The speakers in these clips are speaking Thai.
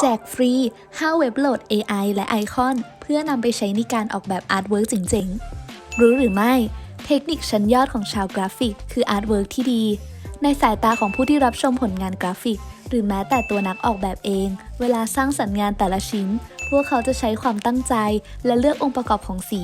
แจกฟรี 5 เว็บโหลด AI และไอคอน เพื่อนำไปใช้ในการออกแบบอาร์ตเวิร์กเจ๋งๆ รู้หรือไม่ เทคนิคชั้นยอดของชาวกราฟิก คืออาร์ตเวิร์กที่ดี ในสายตาของผู้ที่รับชมผลงานกราฟิก หรือแม้แต่ตัวนักออกแบบเอง เวลาสร้างสรรค์งานแต่ละชิ้น พวกเขาจะใช้ความตั้งใจ และเลือกองค์ประกอบของสี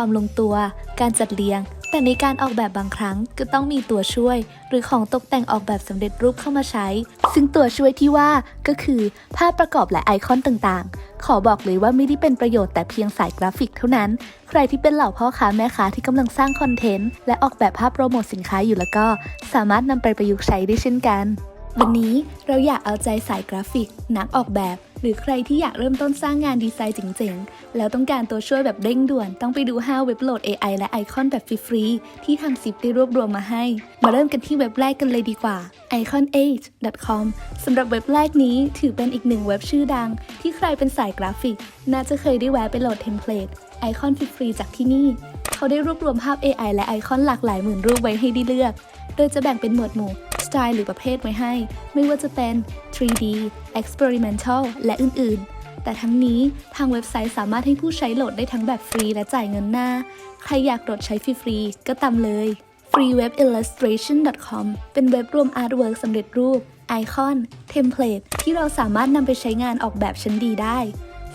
ความลงตัว การจัดเรียง แต่ในการออกแบบบางครั้งก็ต้องมีตัวช่วย หรือของตกแต่งออกแบบสำเร็จรูปเข้ามาใช้ ซึ่งตัวช่วยที่ว่าก็คือภาพประกอบและไอคอนต่างๆ ขอบอกเลยว่าไม่ได้เป็นประโยชน์แต่เพียงสายกราฟิกเท่านั้น ใครที่เป็นเหล่าพ่อค้าแม่ค้าที่กำลังสร้างคอนเทนต์และออกแบบภาพโปรโมทสินค้าอยู่แล้วก็ สามารถนำไปประยุกต์ใช้ได้เช่นกัน วันนี้เราอยากเอาใจสายกราฟิก นักออกแบบ หรือใครที่อยากเริ่มต้นสร้างงานดีไซน์เจ๋งๆ แล้วต้องการตัวช่วยแบบเร่งด่วน ต้องไปดู 5 เว็บโหลด AI และไอคอนแบบฟรีๆ ที่ทางซิปได้รวบรวมมาให้ มาเริ่มกันที่เว็บแรกกันเลยดีกว่า icon8.com สำหรับเว็บแรกนี้ถือเป็นอีกหนึ่งเว็บชื่อดัง ที่ใครเป็นสายกราฟิก น่าจะเคยได้แวะไปโหลดเทมเพลตไอคอนฟรีๆจากที่นี่ เขาได้รวบรวมภาพ AI และไอคอนหลากหลายหมื่นรูปไว้ให้ได้เลือก โดยจะแบ่งเป็นหมวดหมู่ สไตล์หรือประเภทไว้ให้ ไม่ว่าจะเป็น 3D Experimental และอื่น ๆ แต่ทั้งนี้ทางเว็บไซต์สามารถให้ผู้ใช้โหลดได้ทั้งแบบฟรีและจ่ายเงินหน้า ใครอยากโหลดใช้ฟรีๆก็ตามเลย freewebillustration.com เป็นเว็บรวมอาร์ตเวิร์กสำเร็จรูป ไอคอน เทมเพลตที่เราสามารถนำไปใช้งานออกแบบชั้นดีได้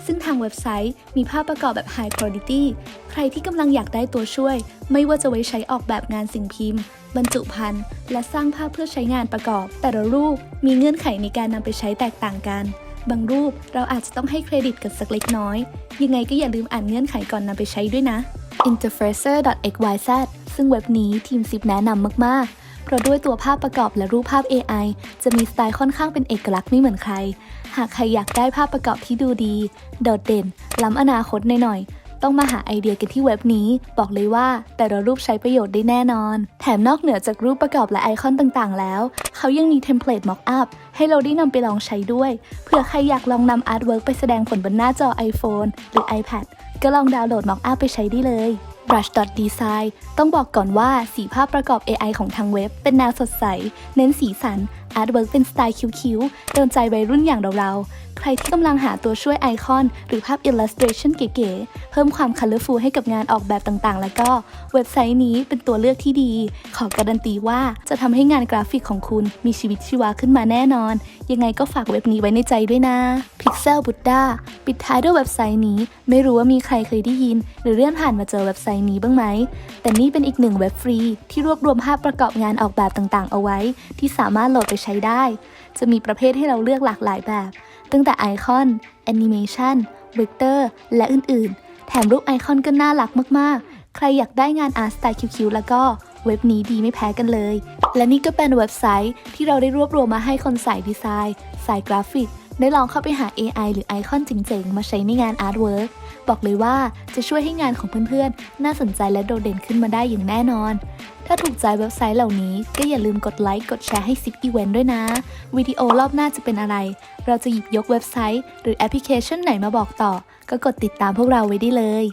ซึ่งทางเว็บไซต์มีภาพประกอบแบบ High Quality ใครที่กำลังอยากได้ตัวช่วย ไม่ว่าจะไว้ใช้ออกแบบงานสิ่งพิมพ์ บรรจุภัณฑ์ และสร้างภาพเพื่อใช้งานประกอบ แต่ละรูปมีเงื่อนไขในการนำไปใช้แตกต่างกัน บางรูปเราอาจจะต้องให้เครดิตกันสักเล็กน้อย ยังไงก็อย่าลืมอ่านเงื่อนไขก่อนนำไปใช้ด้วยนะ interfacer.xyz ซึ่งเว็บนี้ทีมซิปแนะนำมากๆ เพราะด้วยตัวภาพประกอบและรูปภาพ AI จะมีสไตล์ค่อนข้างเป็นเอกลักษณ์ไม่เหมือนใคร หากใครอยากได้ภาพประกอบที่ดูดี โดดเด่น ล้ำอนาคตหน่อยๆ ต้องมาหาไอเดียกันที่เว็บนี้ บอกเลยว่าแต่ละรูปใช้ประโยชน์ได้แน่นอน แถมนอกเหนือจากรูปประกอบและไอคอนต่างๆ แล้ว เขายังมีเทมเพลต Mock-up ให้เราได้นำไปลองใช้ด้วย เผื่อใครอยากลองนำอาร์ตเวิร์กไปแสดงผลบนหน้าจอ iPhone หรือ iPad ก็ลองดาวน์โหลด Mock-up ไปใช้ได้เลย Brush.design ต้องบอกก่อนว่าสีภาพประกอบ AI ของทางเว็บ เป็นแนวสดใส เน้นสีสัน อาร์ตเวิร์กเป็นสไตล์คิ้วๆโดนใจวัยรุ่นอย่างเราๆ ใครที่กำลังหาตัวช่วยไอคอน หรือภาพ illustration เก๋ๆ เพิ่มความ colorful ให้กับงานออกแบบต่างๆ แล้วก็เว็บไซต์นี้เป็นตัวเลือกที่ดี ขอการันตีว่าจะทำให้งานกราฟิกของคุณมีชีวิตชีวาขึ้นมาแน่นอน ยังไงก็ฝากเว็บนี้ไว้ในใจด้วยนะ Pixel Buddha ปิดท้ายด้วยเว็บไซต์นี้ ไม่รู้ว่ามีใครเคยได้ยิน หรือเลื่อนผ่านมาเจอเว็บไซต์นี้บ้างไหม แต่นี่เป็นอีกหนึ่งเว็บฟรีที่รวบรวมภาพประกอบงานออกแบบต่างๆ เอาไว้ ที่สามารถโหลดไปใช้ได้ จะมีประเภทให้เราเลือกหลากหลายแบบ ตั้งแต่ไอคอนแอนิเมชันเวกเตอร์และอื่นๆ แถมรูปไอคอนก็น่ารักมากๆ ใครอยากได้งานอาร์ตสไตล์คิวๆแล้วก็เว็บนี้ดีไม่แพ้กันเลย และนี่ก็เป็นเว็บไซต์ที่เราได้รวบรวมมาให้คนสายดีไซน์ สายกราฟิก ได้ลองเข้าไปหา AI หรือไอคอนเจ๋งๆ มาใช้ในงานอาร์ตเวิร์กบอกเลยว่าจะช่วยให้งานของเพื่อนๆ น่าสนใจและโดดเด่นขึ้นมาได้อย่างแน่นอน ถ้าถูกใจเว็บไซต์เหล่านี้ก็อย่าลืมกดไลค์กดแชร์ให้ซิปอีเวนต์ด้วยนะ วิดีโอรอบหน้าจะเป็นอะไร เราจะหยิบยกเว็บไซต์ หรือแอปพลิเคชันไหนมาบอกต่อ ก็กดติดตามพวกเราไว้ได้เลย